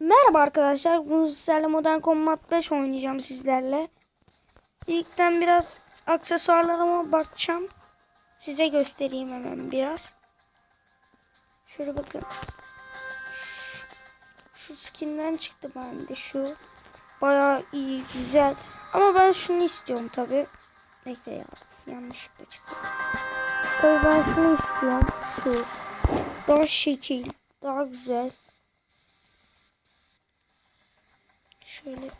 Merhaba arkadaşlar. Bugün sizlerle Modern Combat 5 oynayacağım sizlerle. İlkten biraz aksesuarlarıma bakacağım. Size göstereyim hemen biraz. Şöyle bakın. Şu skinden çıktı bende şu. Bayağı iyi, güzel. Ama ben şunu istiyorum tabi. Bekle ya. Yanlışlıkla çıktı. Tabii ben şunu istiyorum. Şu. Daha şekil. Daha güzel. Şöyle.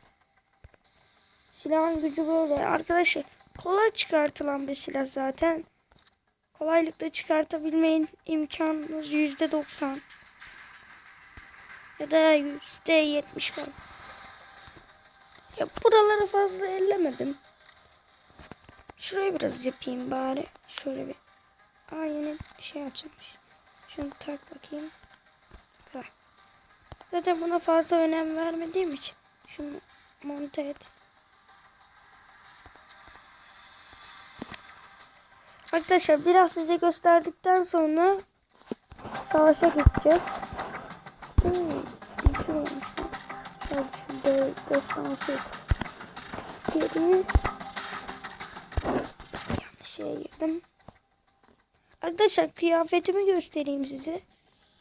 Silahın gücü böyle. Arkadaşlar kolay çıkartılan bir silah zaten. Kolaylıkla çıkartabilmeyin imkanınız yüzde doksan. Ya da yüzde yetmiş falan. Ya buraları fazla ellemedim. Şurayı biraz yapayım bari. Şöyle bir. Aa yeni şey açılmış. Şunu tak bakayım. Zaten buna fazla önem vermediğim için. Şunu monte et. Arkadaşlar biraz size gösterdikten sonra savaşa gideceğiz. Hmm, bir şey olmuş. Hadi şurada. Yanlış şeye girdim. Arkadaşlar kıyafetimi göstereyim size.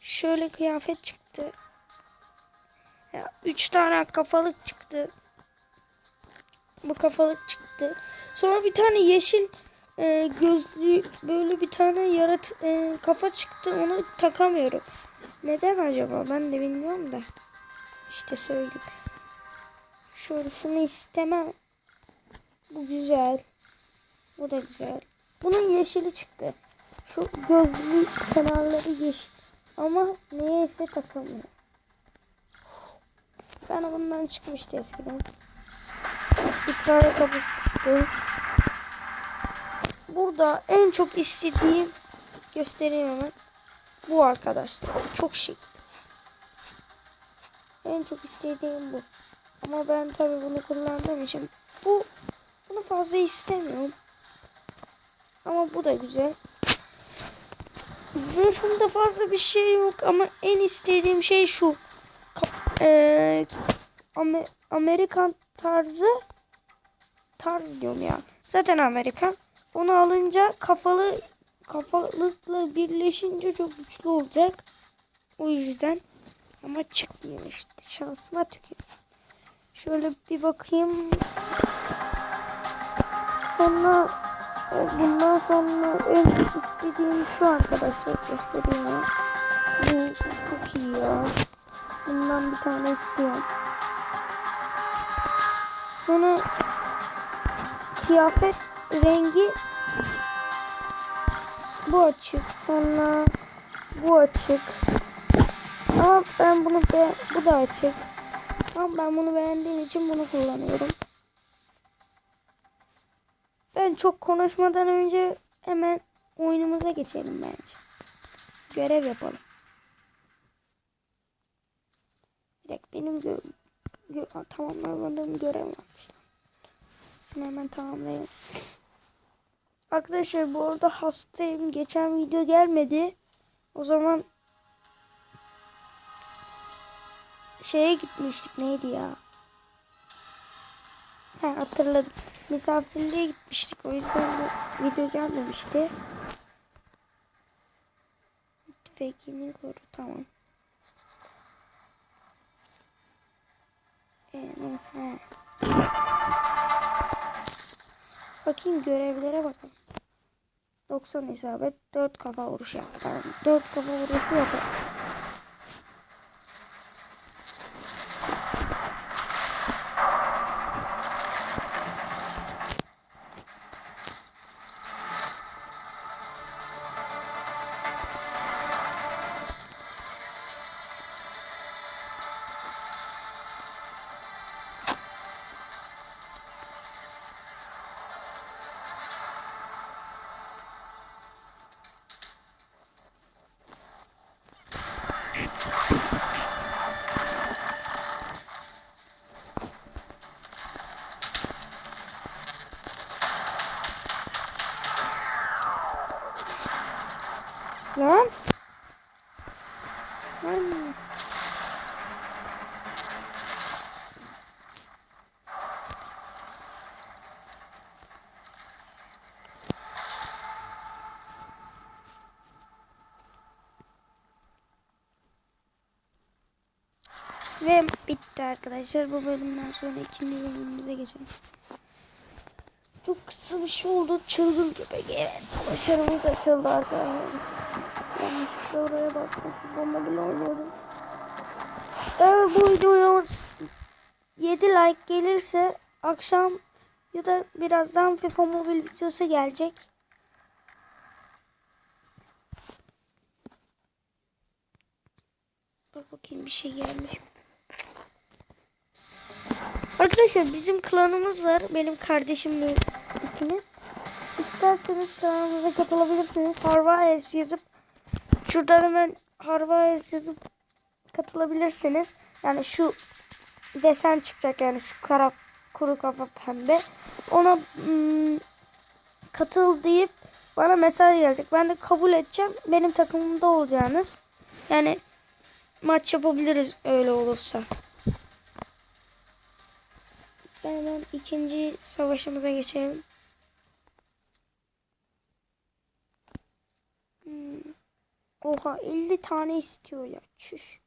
Şöyle kıyafet çıktı. Ya, üç tane kafalık çıktı. Bu kafalık çıktı. Sonra bir tane yeşil e, gözlü böyle bir tane yarat e, kafa çıktı. Onu takamıyorum. Neden acaba? Ben de bilmiyorum da. İşte söyleyeyim. Şöyle şunu istemem. Bu güzel. Bu da güzel. Bunun yeşili çıktı. Şu gözlü kenarları yeşil. Ama neyse takamıyorum. Ben bundan çıkmıştı eskiden. Bir tane kapı çıktı. Burada en çok istediğim göstereyim hemen. Bu arkadaşlar. Çok şekil. En çok istediğim bu. Ama ben tabii bunu kullandığım için bu bunu fazla istemiyorum. Ama bu da güzel. Zırhımda fazla bir şey yok ama en istediğim şey şu. Eee, Amer- Amerikan tarzı tarz diyorum ya. Zaten Amerikan. Onu alınca kafalı kafalıkla birleşince çok güçlü olacak. O yüzden ama çıkmıyor işte. Şansıma tükür. Şöyle bir bakayım. Sonra e, bundan sonra en istediğim şu arkadaşlar göstereyim çok iyi ya. Bundan bir tane istiyorum. Sonra kıyafet rengi bu açık. Sonra bu açık. Ama ben bunu be bu da açık. Ama ben bunu beğendiğim için bunu kullanıyorum. Ben çok konuşmadan önce hemen oyunumuza geçelim bence. Görev yapalım. Bir dakika benim gö gö tamamlamadığım görev varmış. Şunu hemen tamamlayalım. Arkadaşlar bu arada hastayım. Geçen video gelmedi. O zaman şeye gitmiştik. Neydi ya? He hatırladım. Misafirliğe gitmiştik. O yüzden bu video gelmemişti. Tüfekini koru. Tamam. He. Bakayım görevlere bakalım. 90 isabet 4 kafa vuruş yap. Tamam. 4 kafa vuruşu Lan. Lan. Ve bitti arkadaşlar. Bu bölümden sonra ikinci bölümümüze geçelim. Çok kısa bir şey oldu. Çılgın köpek. Evet. Başarımız açıldı arkadaşlar. Yanlışlıkla oraya bastım. Bomba bile oynuyordum. Evet bu videoya 7 like gelirse akşam ya da birazdan FIFA Mobile videosu gelecek. Dur bakayım bir şey gelmiş mi? Arkadaşlar bizim klanımız var. Benim kardeşimle ikimiz. İsterseniz kanalımıza katılabilirsiniz. Harvayes yazıp şuradan hemen Harvayes yazıp katılabilirsiniz. Yani şu desen çıkacak yani şu kara kuru kafa pembe. Ona hmm, katıl deyip bana mesaj gelecek. Ben de kabul edeceğim. Benim takımımda olacağınız. Yani maç yapabiliriz öyle olursa. Ben hemen ikinci savaşımıza geçelim. Oha 50 tane istiyor ya. Çüş.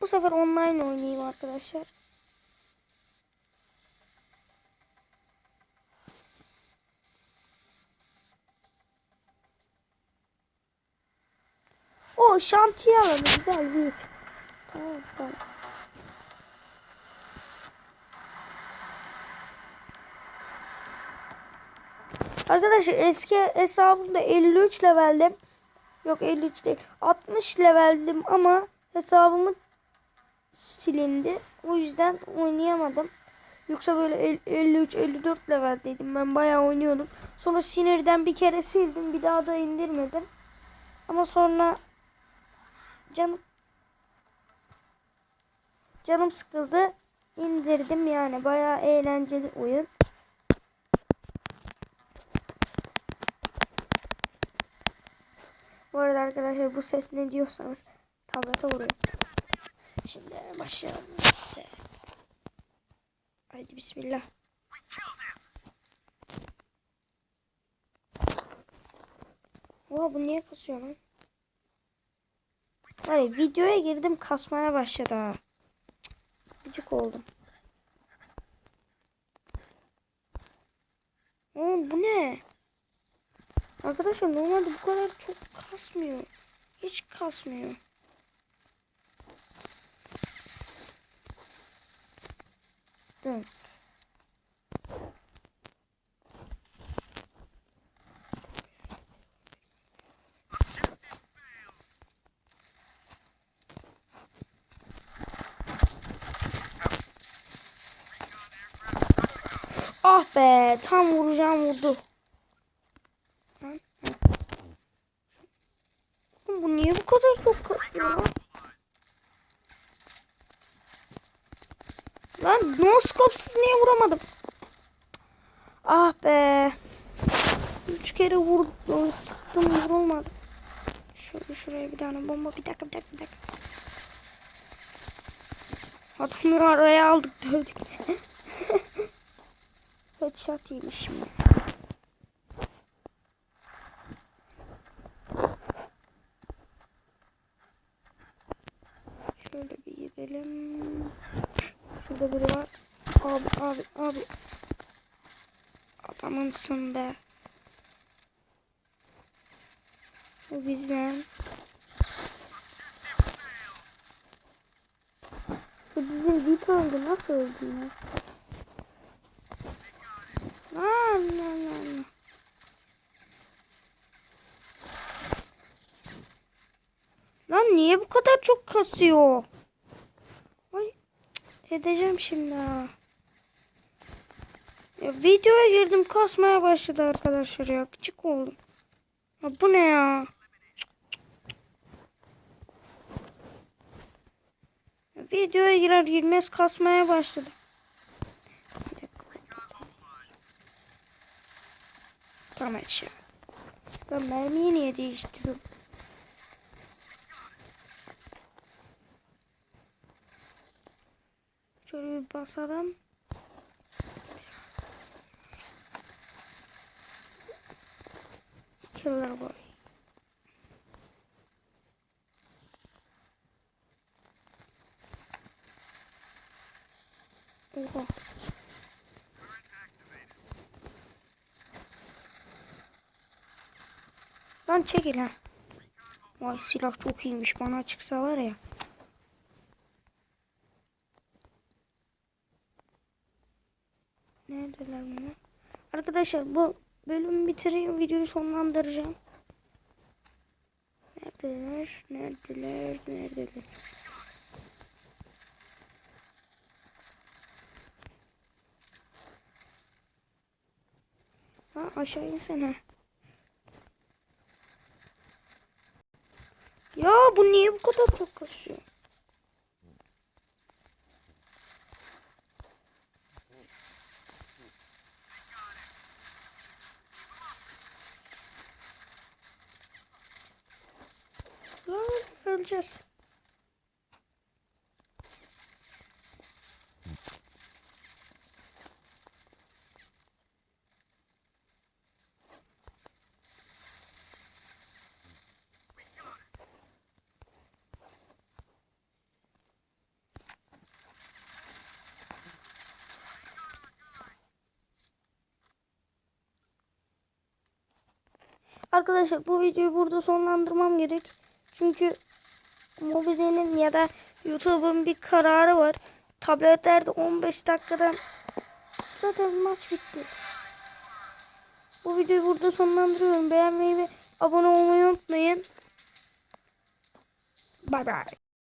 Bu sefer online oynayayım arkadaşlar. O şantiye alanı güzel büyük. Tamam tamam. Arkadaşlar eski hesabımda 53 leveldim. Yok 53 değil. 60 leveldim ama hesabımı silindi. O yüzden oynayamadım. Yoksa böyle 53-54 leveldeydim. Ben bayağı oynuyordum. Sonra sinirden bir kere sildim. Bir daha da indirmedim. Ama sonra canım canım sıkıldı. indirdim yani. Bayağı eğlenceli oyun. Bu arada arkadaşlar bu ses ne diyorsanız tablete vuruyor. Şimdi başlayalım. Haydi bismillah. Oha bu niye kasıyor lan? Hani videoya girdim kasmaya başladı ha. Gıcık oldum. Oğlum bu ne? Arkadaşlar normalde bu kadar çok kasmıyor. Hiç kasmıyor. Dın. Ah be tam vuracağım vurdu. Lan, Oğlum Bu niye bu kadar çok kasıyor lan? Lan no scope'suz niye vuramadım? Ah be. Üç kere vurdum. Sıktım vurulmadı. Şöyle şuraya bir tane bomba. Bir dakika bir dakika bir dakika. Adamı araya aldık dövdük. Headshot yemiş şimdi. Şöyle bir gidelim. Şurada biri var. Abi abi abi. Adamımsın be. Bu bizden. Bu bizim Deep öldü. Nasıl öldü ya? Lan lan lan. Lan niye bu kadar çok kasıyor? Ay edeceğim şimdi ha. Ya videoya girdim kasmaya başladı arkadaşlar ya. Küçük oldum. Ya bu ne ya? Ya Videoya girer girmez kasmaya başladı. Tamam aşağı. Ben mermiyi niye değiştiriyorum? Şöyle bir basalım. Şuralara koy. Oha. Lan çekil ha. Vay silah çok iyiymiş. Bana çıksa var ya. Neredeler bunlar? Arkadaşlar bu bölümü bitireyim videoyu sonlandıracağım. Neredeler? Neredeler? Neredeler? Ha aşağı insene. Ya bu niye bu kadar çok kasıyor? Lan öleceğiz. Arkadaşlar bu videoyu burada sonlandırmam gerek. Çünkü Mobize'nin ya da YouTube'un bir kararı var. Tabletlerde 15 dakikadan zaten maç bitti. Bu videoyu burada sonlandırıyorum. Beğenmeyi ve abone olmayı unutmayın. Bay bay.